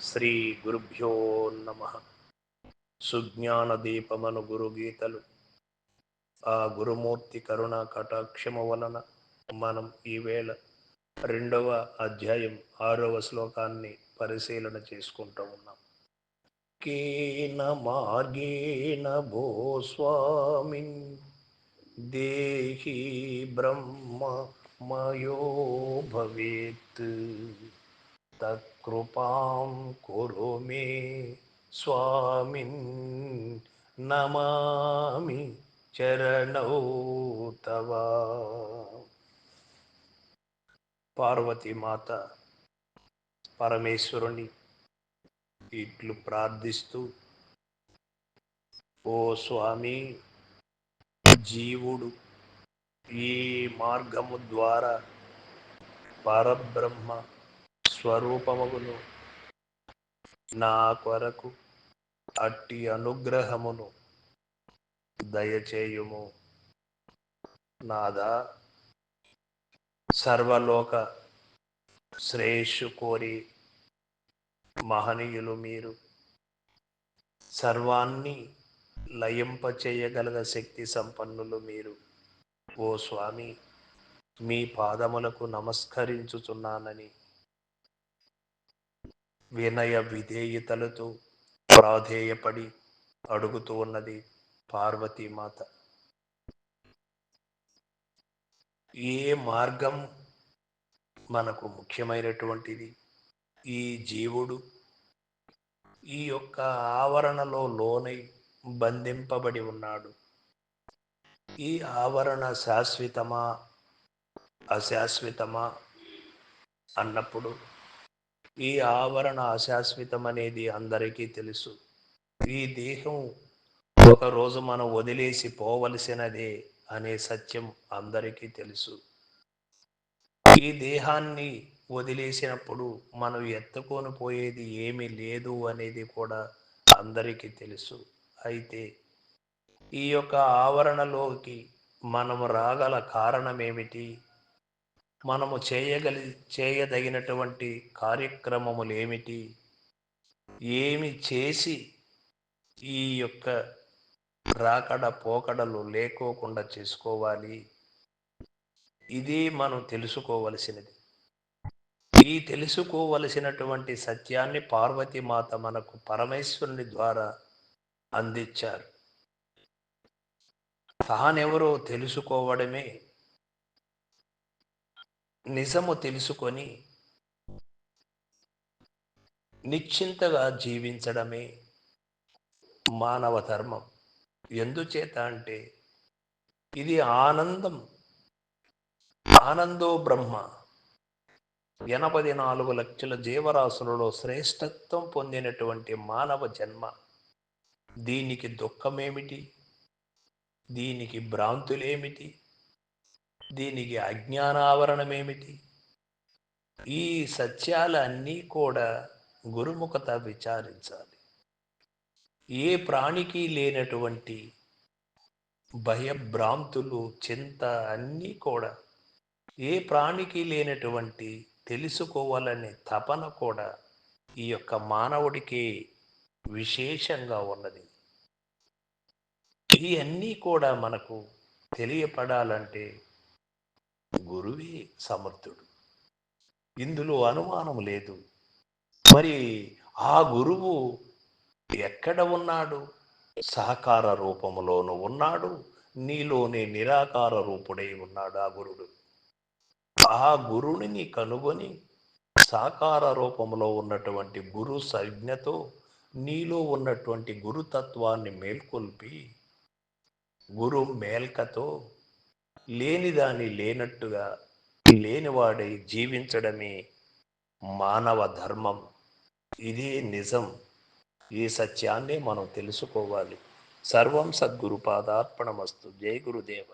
శ్రీ గురుభ్యో నమ. సుజ్ఞాన దీపమను ఆ గురుమూర్తి కరుణ కటాక్షము వలన మనం ఈవేళ రెండవ అధ్యాయం ఆరవ శ్లోకాన్ని పరిశీలన చేసుకుంటూ ఉన్నాం. కేన మార్గేణ భో స్వామిన్ దేహి బ్రహ్మ మయో భవేత్. తత్కృపాం కురు మే స్వామిన్ నమామి చరణౌ తవ పార్వతీమాత పరమేశ్వరుని ఇట్లు ప్రార్థిస్తూ ఓ స్వామి జీవుడు ఈ మార్గము ద్వారా పరబ్రహ్మ స్వరూపమును నా కొరకు అట్టి అనుగ్రహమును దయచేయుము. నాదా సర్వలోక శ్రేయస్సు కోరి మహనీయులు మీరు సర్వాన్ని లయింపచేయగలగ శక్తి సంపన్నులు మీరు. ఓ స్వామి మీ పాదములకు నమస్కరించుచున్నానని వినయ విధేయతలతో ప్రాధేయపడి అడుగుతూ ఉన్నది పార్వతీమాత. ఏ మార్గం మనకు ముఖ్యమైనటువంటిది? ఈ జీవుడు ఈ యొక్క ఆవరణలో లోనై బంధింపబడి ఉన్నాడు. ఈ ఆవరణ శాశ్వతమా అశాశ్వతమా? అన్నప్పుడు ఈ ఆవరణ అశాశ్వతం అనేది అందరికీ తెలుసు. ఈ దేహం ఒకరోజు మనం వదిలేసి పోవలసినదే అనే సత్యం అందరికీ తెలుసు. ఈ దేహాన్ని వదిలేసినప్పుడు మనం ఎత్తుకొని పోయేది ఏమీ లేదు అనేది కూడా అందరికీ తెలుసు. అయితే ఈ యొక్క ఆవరణలోకి మనం రాగల కారణం ఏమిటి మనము చేయగలి చేయదగినటువంటి కార్యక్రమములు ఏమిటి ఏమి చేసి ఈ యొక్క రాకడ పోకడలు లేకోకుండా చేసుకోవాలి? ఇది మనం తెలుసుకోవలసినది. ఈ తెలుసుకోవలసినటువంటి సత్యాన్ని పార్వతీమాత మనకు పరమేశ్వరుని ద్వారా అందించారు. తానెవరో తెలుసుకోవడమే నిజము తెలుసుకొని నిశ్చింతగా జీవించడమే మానవ ధర్మం. ఎందుచేత అంటే ఇది ఆనందం. ఆనందో బ్రహ్మ. ఎనభై నాలుగు లక్షల జీవరాశులలో శ్రేష్టత్వం పొందినటువంటి మానవ జన్మ. దీనికి దుఃఖమేమిటి? దీనికి భ్రాంతులేమిటి? దీనికి అజ్ఞానావరణమేమిటి ఈ సత్యాలన్నీ కూడా గురుముఖత విచారించాలి. ఏ ప్రాణికి లేనటువంటి భయభ్రాంతులు చింత అన్నీ కూడా ఏ ప్రాణికి లేనటువంటి తెలుసుకోవాలనే తపన కూడా ఈ యొక్క మానవుడికి విశేషంగా ఉన్నది. ఇవన్నీ కూడా మనకు తెలియపడాలంటే గురువే సమర్థుడు. ఇందులో అనుమానం లేదు. మరి ఆ గురువు ఎక్కడ ఉన్నాడు? సహకార రూపములోను ఉన్నాడు. నీలోనే నిరాకార రూపుడై ఉన్నాడు ఆ గురుడు. ఆ గురుడిని కనుగొని సాకార రూపంలో ఉన్నటువంటి గురు సంజ్ఞతో నీలో ఉన్నటువంటి గురుతత్వాన్ని మేల్కొల్పి గురు మేల్కతో లేనిదాని లేనట్టుగా లేనివాడై జీవించడమే మానవ ధర్మం. ఇదే నిజం. ఈ సత్యాన్నే మనం తెలుసుకోవాలి. సర్వం సద్గురు పాదార్పణమస్తు. జై గురుదేవ.